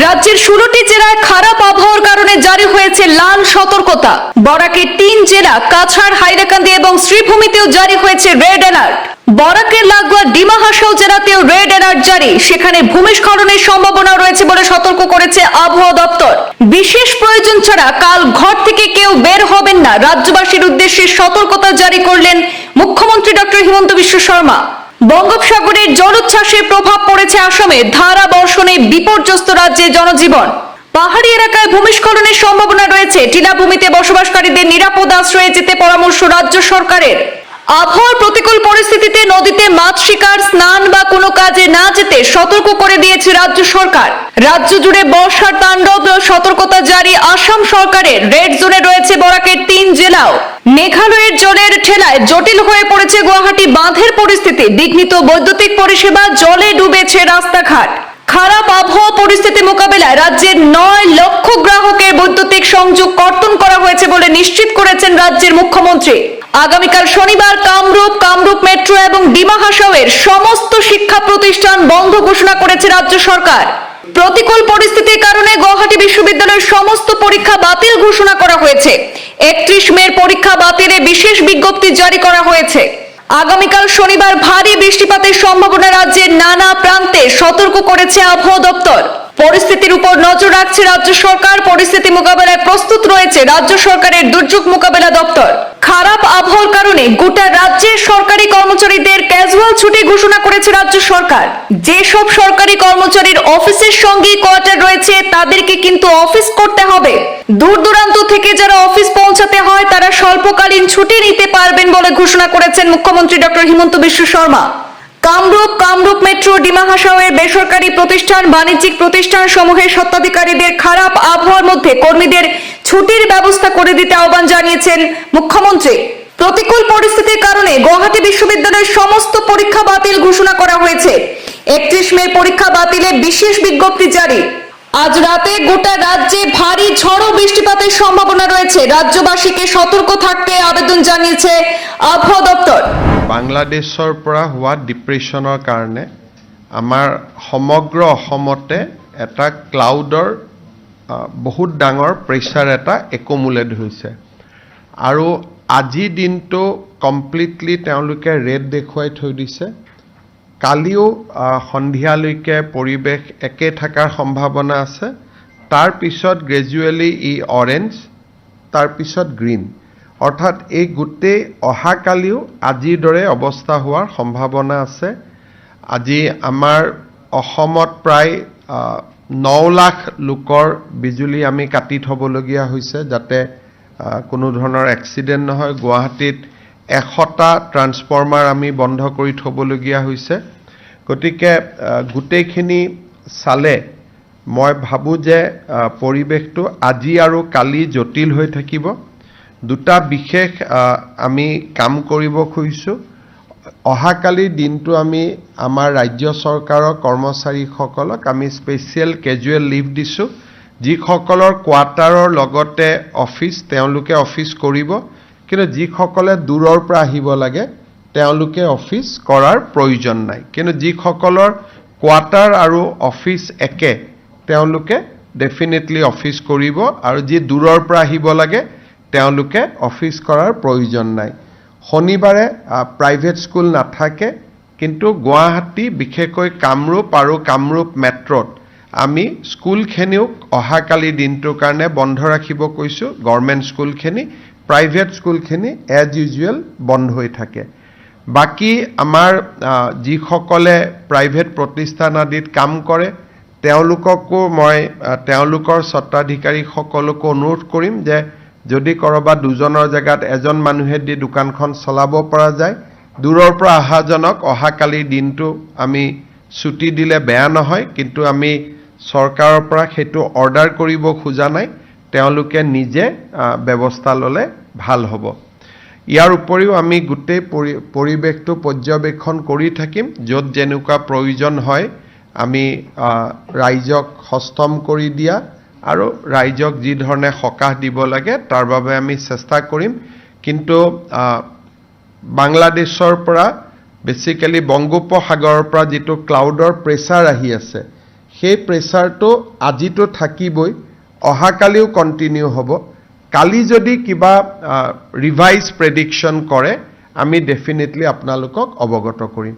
রাজ্যের ষোলোটি জেলায় খারাপ আবহাওয়ার কারণে জারি হয়েছে লাল সতর্কতা। বরাকের তিন জেলা, কাছাড়, হাইলাকান্দি এবং শ্রীভূমিতেও জারি হয়েছে রেড অ্যালার্ট। বরাকের লাগোয়া ডিমা হাসাও জেলাতেও রেড অ্যালার্ট জারি। সেখানে ভূমিস্খলনের সম্ভাবনা রয়েছে বলে সতর্ক করেছে আবহাওয়া দপ্তর। বিশেষ প্রয়োজন ছাড়া কাল ঘর থেকে কেউ বের হবেন না। রাজ্যবাসীর উদ্দেশ্যে সতর্কতা জারি করলেন মুখ্যমন্ত্রী ডক্টর হিমন্ত বিশ্ব শর্মা। বঙ্গোপসাগরের জলোচ্ছ্বাসের প্রভাব পড়েছে আসামে। ধারা বর্ষণে বিপর্যস্ত রাজ্যে জনজীবন। পাহাড়ি এলাকায় ভূমিস্খলনের সম্ভাবনা রয়েছে। টিলাভূমিতে বসবাসকারীদের নিরাপদ আশ্রয়ে যেতে পরামর্শ রাজ্য সরকারের। আবহাওয়ার প্রতিকূল পরিস্থিতিতে নদীতে মাছ শিকার, স্নান বা কোনো কাজে না যেতে সতর্ক করে দিয়েছে রাজ্য সরকার। রাজ্য জুড়ে বর্ষার তাণ্ডব, সতর্কতা জারি আসাম সরকারের। রেড জোনে রয়েছে বরাকের তিন জেলাও। মেঘালয়ের জলের ঠেলায় জটিল হয়ে পড়েছে গুয়াহাটি বাঁধের পরিস্থিতি। বিঘ্নিত বৈদ্যুতিক পরিষেবা, জলে ডুবেছে রাস্তাঘাট। খারাপ পরিস্থিতি মোকাবেলায় রাজ্যের নয় লক্ষ গ্রাহকের বৈদ্যুতিক সংযোগ কর্তন করা হয়েছে বলে নিশ্চিত করেছেন রাজ্যের মুখ্যমন্ত্রী। আগামীকাল শনিবার কামরূপ কামরূপ মেট্রো এবং ডিমা হাসাওয়ের সমস্ত শিক্ষা প্রতিষ্ঠান বন্ধ ঘোষণা করেছে রাজ্য সরকার। প্রতিকূল পরিস্থিতির কারণে গুয়াহাটি বিশ্ববিদ্যালয়ের সমস্ত পরীক্ষা বাতিল ঘোষণা করা হয়েছে। একত্রিশ মের পরীক্ষা বাতিলে বিশেষ বিজ্ঞপ্তি জারি করা হয়েছে। আগামীকাল শনিবার ভারী বৃষ্টিপাতের সম্ভাবনা রাজ্যের নানা প্রান্তে সতর্ক করেছে আবহাওয়া দপ্তর। পরিস্থিতির উপর নজর রাখছে রাজ্য সরকার। পরিস্থিতি মোকাবেলায় প্রস্তুত রয়েছে রাজ্য সরকারের দুর্যোগ মোকাবেলা দপ্তর। খারাপ আবহাওয়ার কারণে গোটা রাজ্যের সরকারি কর্মচারীদের ক্যাজুয়াল ছুটি ঘোষণা করেছে রাজ্য সরকার। যেসব সরকারি কর্মচারীর অফিসের সঙ্গেই কোয়ার্টার রয়েছে, তাদেরকে কিন্তু অফিস করতে হবে। দূর দূরান্ত থেকে যারা অফিস স্বল্পকালীন ছুটি নিতে পারবেন বলে ঘোষণা করেছেন মুখ্যমন্ত্রী ডক্টর হিমন্ত বিশ্ব শর্মা। কামরূপ কামরূপ মেট্রো, ডিমা হাসাওয়ের বেসরকারি প্রতিষ্ঠান, বাণিজ্যিক প্রতিষ্ঠান সমূহের সত্ত্বাধিকারীদের খারাপ আবহাওয়ার মধ্যে কর্মীদের ছুটির ব্যবস্থা করে দিতে আহ্বান জানিয়েছেন মুখ্যমন্ত্রী। প্রতিকূল পরিস্থিতির কারণে গুয়াহাটি বিশ্ববিদ্যালয়ের সমস্ত পরীক্ষা বাতিল ঘোষণা করা হয়েছে। একত্রিশ মে পরীক্ষা বাতিলে বিশেষ বিজ্ঞপ্তি জারি। আজ রাতে গোটা ৰাজ্যে ভারী ঝড় বৃষ্টিপাতের সম্ভাবনা রয়েছে। ৰাজ্যবাসীকে সতর্ক থাকতে আবেদন জানিয়েছে আবহাওয়া দপ্তর। বাংলাদেশৰ পৰা হোৱা ডিপ্ৰেশ্যনৰ কাৰণে আমাৰ সমগ্ৰ অসমতে এটা ক্লাউডৰ বহুত ডাঙৰ প্ৰেছাৰ এটা একমুলেট হৈছে। আৰু আজি দিনটো কমপ্লিটলি তেওঁলোকে ৰেড দেখুৱাই থৈ দিছে। কালিও সন্ধিয়ালৈকে পৰিৱেশ একে থকাৰ সম্ভাৱনা আছে। তাৰপিছত গ্ৰেজুৱেলি ই অৰেঞ্জ তাৰপিছত গ্ৰীণ অৰ্থাৎ এই গোটেই অহাকালিও আজিৰ দৰে অৱস্থা হোৱাৰ সম্ভাৱনা আছে। আজি আমাৰ অসমত প্ৰায় ন লাখ লোকৰ বিজুলী আমি কাটি থ'বলগীয়া হৈছে যাতে কোনো ধৰণৰ এক্সিডেণ্ট নহয়। গুৱাহাটীত এশটা ট্ৰান্সফৰ্মাৰ আমি বন্ধ কৰি থ'বলগীয়া হৈছে। গতিকে গোটেইখিনি চালে মই ভাবোঁ যে পৰিৱেশটো আজি আৰু কালি জটিল হৈ থাকিব। দুটা বিশেষ আমি কাম কৰিব খুজিছোঁ। অহাকালিৰ দিনটো আমি আমাৰ ৰাজ্য চৰকাৰৰ কৰ্মচাৰীসকলক আমি স্পেচিয়েল কেজুৱেল লিভ দিছোঁ। যিসকলৰ কোৱাৰ্টাৰৰ লগতে অফিচ তেওঁলোকে অফিচ কৰিব। কিন্তু যিসকলে দূৰৰ পৰা আহিব লাগে তেওঁলোকে অফিচ কৰাৰ প্ৰয়োজন নাই। কিন্তু যিসকলৰ কোৱাৰ্টাৰ আৰু অফিচ একে তেওঁলোকে ডেফিনেটলি অফিচ কৰিব আৰু যি দূৰৰ পৰা আহিব লাগে তেওঁলোকে অফিচ কৰাৰ প্ৰয়োজন নাই। শনিবাৰে প্ৰাইভেট স্কুল নাথাকে কিন্তু গুৱাহাটী বিশেষকৈ কামৰূপ আৰু কামৰূপ মেট্ৰ'ত আমি স্কুলখিনিও অহাকালি দিনটোৰ কাৰণে বন্ধ ৰাখিব কৈছোঁ গভৰ্ণমেণ্ট স্কুলখিনি প্ৰাইভেট স্কুলখিনি এজ ইউজুৱেল বন্ধ হৈ থাকে। বাকী আমাৰ যিসকলে প্ৰাইভেট প্ৰতিষ্ঠান আদিত কাম কৰে তেওঁলোককো মই তেওঁলোকৰ স্বত্বাধিকাৰীসকলকো অনুৰোধ কৰিম যে যদি ক'ৰবাত দুজনৰ জেগাত এজন মানুহে দি দোকানখন চলাব পৰা যায় দূৰৰ পৰা অহাজনক অহাকালিৰ দিনটো আমি ছুটি দিলে বেয়া নহয় কিন্তু আমি চৰকাৰৰ পৰা সেইটো অৰ্ডাৰ কৰিব খোজা নাই। তেওঁলোকে নিজে ব্যৱস্থা ল'লে ভাল হ'ব। ইয়াৰ উপৰিও আমি গোটেই পৰি পৰিৱেশটো পৰ্যবেক্ষণ কৰি থাকিম য'ত যেনেকুৱা প্ৰয়োজন হয় আমি ৰাইজক সষ্টম কৰি দিয়া আৰু ৰাইজক যি ধৰণে সকাহ দিব লাগে তাৰ বাবে আমি চেষ্টা কৰিম। কিন্তু বাংলাদেশৰ পৰা বেচিকেলি বংগোপসাগৰৰ পৰা যিটো ক্লাউডৰ প্ৰেছাৰ আহি আছে সেই প্ৰেছাৰটো আজিতো থাকিবই। অহাকালিও কণ্টিনিউ হ'ব। কালি যদি কিবা ৰিভাইজ প্ৰেডিকশ্যন কৰে আমি ডেফিনেটলি আপোনালোকক অৱগত কৰিম।